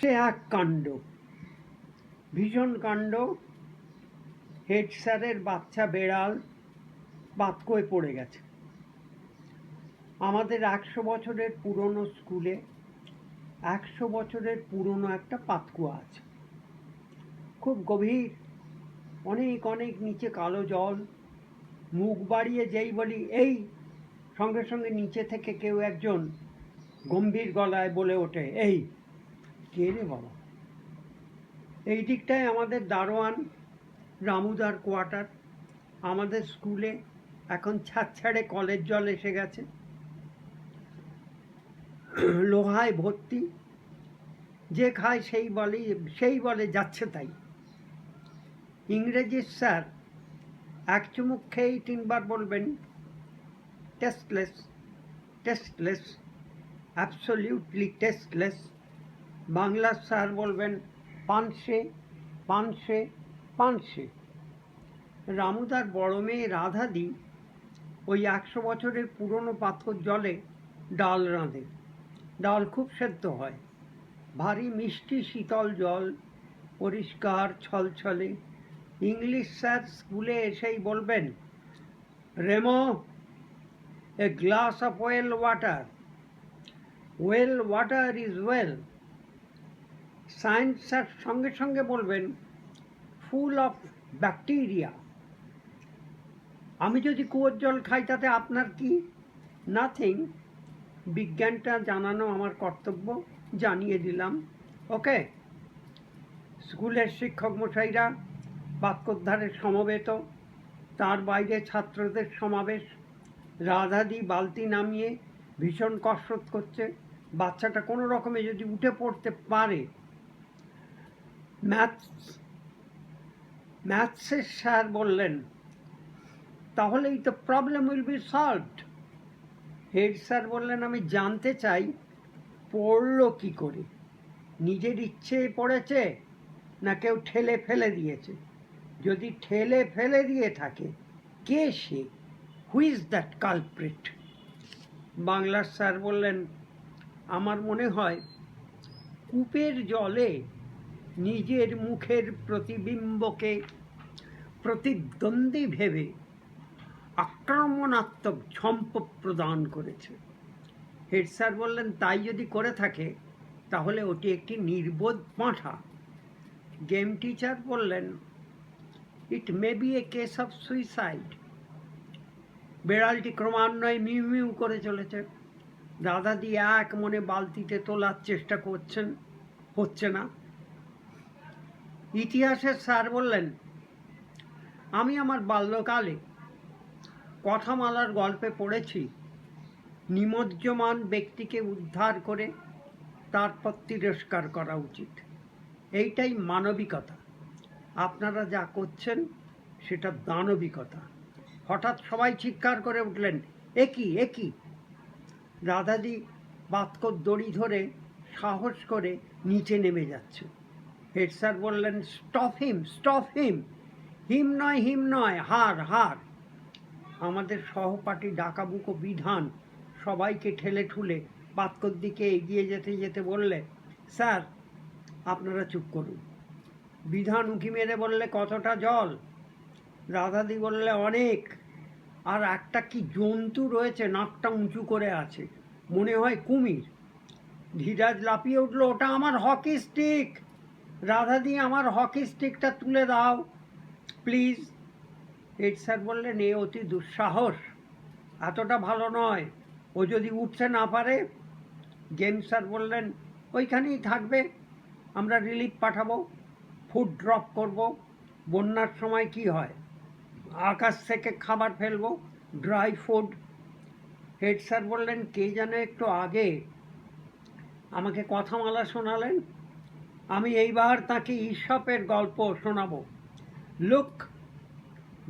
সে এক কাণ্ড ভীষণ কাণ্ড। হেড স্যারের বাচ্চা বেড়াল বাতকোয় পড়ে গেছে। আমাদের একশো বছরের পুরনো স্কুলে একশো বছরের পুরনো একটা পাতকুয়া আছে। খুব গভীর, অনেক অনেক নিচে কালো জল, মুখ বাড়িয়ে যেই বলি, এই! সঙ্গে সঙ্গে নিচে থেকে কেউ একজন গম্ভীর গলায় বলে ওঠে, এই! কে রে বাবা? এই দিকটায় আমাদের দারোয়ান, রামুদার কোয়ার্টার, আমাদের স্কুলে এখন ছাড়ে কলের জল এসে গেছে। লোহায় ভর্তি, যে খায় সেই বলে সেই বলে যাচ্ছে তাই। ইংরেজির স্যার এক চুমুক খেয়েই তিনবার বলবেন টেস্টলেস টেস্টলেস অ্যাবসলিউটলি টেস্টলেস বাংলার স্যার বলবেন, পানসে পানসে পানসে। রামুদার বড় মেয়ে রাধাদি ওই একশো বছরের পুরনো পাথর জলে ডাল রাঁধে। ডাল খুব সেদ্ধ হয়। ভারী মিষ্টি শীতল জল, পরিষ্কার ছলছলে। ইংলিশ স্যার স্কুলে এসেই বলবেন, Remo, a glass of well water. Well water is well. Science sir সঙ্গে সঙ্গে বলবেন ফুল অফ ব্যাকটেরিয়া আমি যদি কুয়োর জল খাই, তাতে আপনার কি? নাথিং বিজ্ঞানটা জানানো আমার কর্তব্য, জানিয়ে দিলাম। ওকে স্কুলের শিক্ষক মশাইরা বাক্যোদ্ধারে সমবেত, তার বাইরে ছাত্রদের সমাবেশ। রাধাদি বালতি নামিয়ে ভীষণ কসরত করছে। বাচ্চাটা কোনো রকমে যদি উঠে পড়তে পারে ম্যাথস, ম্যাথসের স্যার বললেন, তাহলেই তো problem will be solved head sir বললেন, আমি জানতে চাই, পড়ল কি করে? নিজের ইচ্ছে পড়েছে, না কেউ ঠেলে ফেলে দিয়েছে? যদি ঠেলে ফেলে দিয়ে থাকে, কে সে? হুইজ দ্যাট কালপ্রিট বাংলার স্যার বললেন, আমার মনে হয়, কূপের জলে নিজের মুখের প্রতিবিম্বকে প্রতিদ্বন্দ্বী ভেবে আক্রমণাত্মক ঝম্প প্রদান করেছে। হেড স্যার বললেন, তাই যদি করে থাকে, তাহলে ওটি একটি নির্বোধ পাঁঠা গেম টিচার বললেন, it may be a case of suicide. বেড়ালটি ক্রমান্বয়ে মিউ মিউ করে চলেছে। দাদাদি এক মনে বালতিতে তোলার চেষ্টা করছেন, হচ্ছে না। ইতিহাসের স্যার বললেন, আমি আমার বাল্যকালে কথামালার গল্পে পড়েছি। নিমজ্জমান ব্যক্তিকে উদ্ধার করে তারপর তিরস্কার করা উচিত। এইটাই মানবিকতা। আপনারা যা করছেন, সেটা দানবিকতা। হঠাৎ সবাই চিৎকার করে উঠলেন একই একই রাধাদি বাতকর দড়ি ধরে সাহস করে নিচে নেমে যাচ্ছে। হেড স্যার বললেন stop him stop him him নয় হিম নয়, হার হার। আমাদের সহপাঠী ডাকাবুকো বিধান সবাইকে ঠেলে ঠুলে পাতকর দিকে এগিয়ে যেতে যেতে বললে, স্যার, আপনারা চুপ করুন। বিধান উঁকি মেরে বললে, কতটা জল? রাধাদি বললে, অনেক। আর একটা কি জন্তু রয়েছে, নাকটা উঁচু করে আছে। মনে হয় কুমির। ধীরাজ লাফিয়ে উঠল, ওটা আমার হকি স্টিক। রাধাদি আমার হকি স্টিকটা তুলে দাও। প্লিজ। হেড স্যার বললেন, এ অতি দুঃসাহস। এতটা ভালো নয়। ও যদি উঠতে না পারে? গেম স্যার বললেন, ওইখানেই থাকবে। আমরা রিলিফ পাঠাবো, ফুড ড্রপ করব, বন্যার সময় কি হয়? আকাশ থেকে খাবার ফেলব, ড্রাই ফুড। হেড স্যার বললেন, কে যেন একটু আগে আমাকে কথামালা শোনালেন। আমি এইবার তাকে ঈশপের গল্প শোনাব। লুক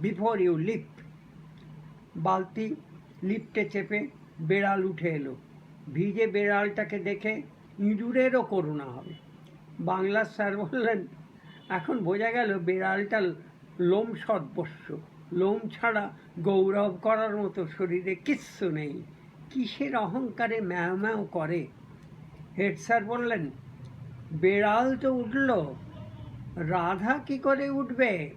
বিফোর ইউ লিপ বালতি লিফটে চেপে বেড়াল উঠে এলো। ভিজে বেড়ালটাকে দেখে ইঁদুরেরও করুণা হবে। বাংলার স্যার বললেন, এখন বোঝা গেল বেড়ালটা লোম সদবস্য লোম ছাড়া গৌরব করার মতো শরীরে কিচ্ছু নেই। কিসের অহংকারে ম্যাও ম্যাও করে? হেড স্যার বললেন বেড়াল তো উঠল। রাধা কি করে উঠবে?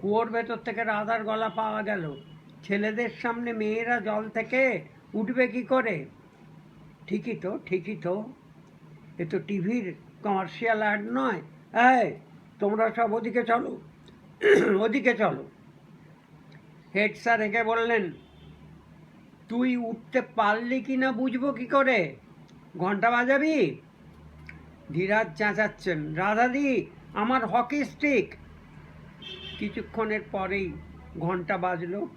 কুয়োর ভেতর থেকে রাধার গলা পাওয়া গেল। ছেলেদের সামনে মেয়েরা জল থেকে উঠবে কি করে? ঠিকই তো ঠিকই তো। এ তো টিভির কমার্শিয়াল অ্যাড নয়। এই, তোমরা সব ওদিকে চলো। ওদিকে চলো। হেড স্যার একে বললেন, তুই উঠতে পারলি কি না বুঝব কি করে? ঘণ্টা বাজাবি? ধীরাজ চেঁচাচ্ছেন, রাধাদি, আমার হকি স্টিক। কিছুক্ষণের পরেই ঘণ্টা বাজলো।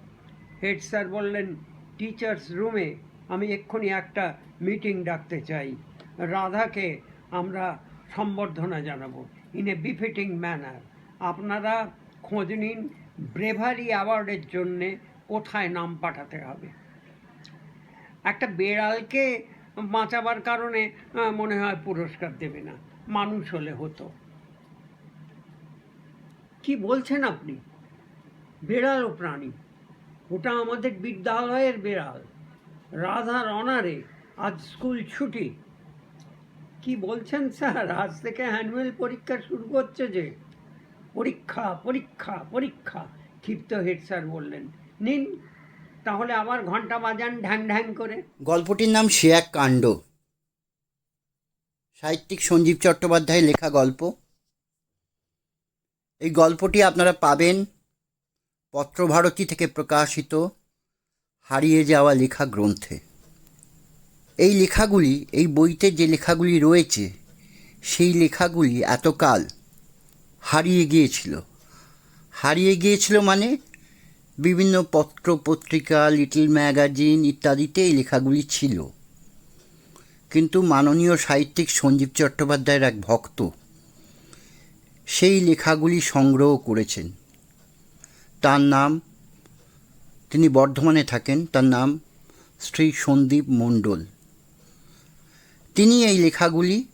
হেড স্যার বললেন, টিচার্স রুমে, আমি এক্ষুনি একটা মিটিং ডাকতে চাই। রাধাকে আমরা সম্বর্ধনা জানাব, ইন এ বিফিটিং ম্যানার। আপনারা খোঁজ নিন, ব্রেভারি অ্যাওয়ার্ডের জন্যে কোথায় নাম পাঠাতে হবে। একটা বেড়ালকে বাঁচাবার কারণে মনে হয় পুরস্কার দেবে না। মানুষ হলে হতো। কি বলছেন আপনি? বেড়াল প্রাণী। ওটা আমাদের বিদ্যালয়ের বেড়াল। রাধার অনারে আজ স্কুল ছুটি। কি বলছেন স্যার? আজ থেকে অ্যানুয়াল পরীক্ষা শুরু করছে যে। পরীক্ষা পরীক্ষা পরীক্ষা। ক্ষিপ্ত হেড স্যার বললেন, নিন তাহলে আবার ঘণ্টা বাজান ঢ্যাং ঢ্যাং করে। গল্পটির নাম সে এক কাণ্ড। সাহিত্যিক সঞ্জীব চট্টোপাধ্যায়ের লেখা গল্প। এই গল্পটি আপনারা পাবেন পত্রভারতী থেকে প্রকাশিত হারিয়ে যাওয়া লেখা গ্রন্থে। এই লেখাগুলি, এই বইতে যে লেখাগুলি রয়েছে, সেই লেখাগুলি এতকাল হারিয়ে গিয়েছিল। হারিয়ে গিয়েছিল মানে বিভিন্ন পত্র পত্রিকা লিটল ম্যাগাজিন ইত্যাদিতে এই লেখাগুলি ছিল। কিন্তু মাননীয় সাহিত্যিক সঞ্জীব চট্টোপাধ্যায়ের এক ভক্ত সেই লেখাগুলি সংগ্রহ করেছেন। তার নাম, তিনি বর্ধমানে থাকেন, তার নাম শ্রী সন্দীপ মণ্ডল। তিনি এই লেখাগুলি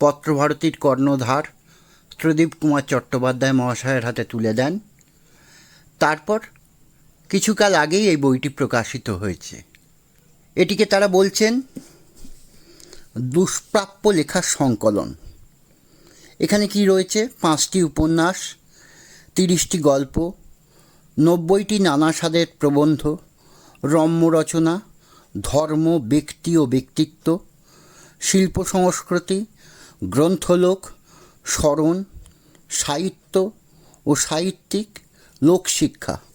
পত্রভারতীর কর্ণধার ত্রিদীপ কুমার চট্টোপাধ্যায় মহাশয়ের হাতে তুলে দেন। তারপর কিছুকাল আগেই এই বইটি প্রকাশিত হয়েছে। এটিকে তারা বলছেন দুষ্প্রাপ্য লেখার সংকলন। এখানে কি রয়েছে? পাঁচটি উপন্যাস, তিরিশটি গল্প, নব্বইটি নানা স্বাদের প্রবন্ধ, রম্য রচনা, ধর্ম, ব্যক্তি ও ব্যক্তিত্ব, শিল্প সংস্কৃতি, গ্রন্থলোক, স্মরণ, সাহিত্য ও সাহিত্যিক, লোকশিক্ষা।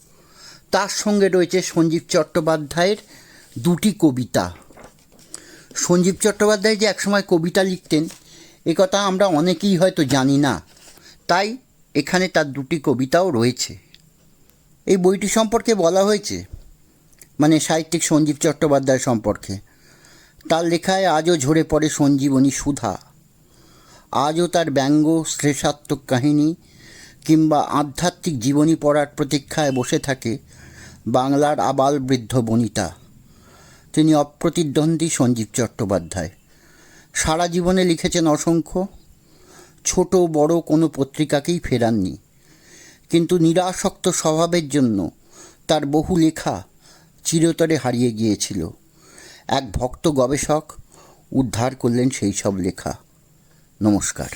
তার সঙ্গে রয়েছে সঞ্জীব চট্টোপাধ্যায়ের দুটি কবিতা। সঞ্জীব চট্টোপাধ্যায় যে একসময় কবিতা লিখতেন, এ কথা আমরা অনেকেই হয়তো জানি না। তাই এখানে তার দুটি কবিতাও রয়েছে। এই বইটি সম্পর্কে বলা হয়েছে মানে সাহিত্যিক সঞ্জীব চট্টোপাধ্যায় সম্পর্কে। তার লেখায় আজও ঝরে পড়ে সঞ্জীবনী সুধা। আজও তার ব্যঙ্গ শ্রেষাত্মক কাহিনী কিংবা আধ্যাত্মিক জীবনী পড়ার প্রতীক্ষায় বসে থাকে বাংলার আবাল বৃদ্ধ বনিতা। তিনি অপ্রতিদ্বন্দ্বী সঞ্জীব চট্টোপাধ্যায়। সারা জীবনে লিখেছেন অসংখ্য। ছোট বড় কোনো পত্রিকাকেই ফেরাননি। কিন্তু নিরাসক্ত স্বভাবের জন্য তার বহু লেখা চিরতরে হারিয়ে গিয়েছিল। এক ভক্ত গবেষক উদ্ধার করলেন সেই সব লেখা। নমস্কার।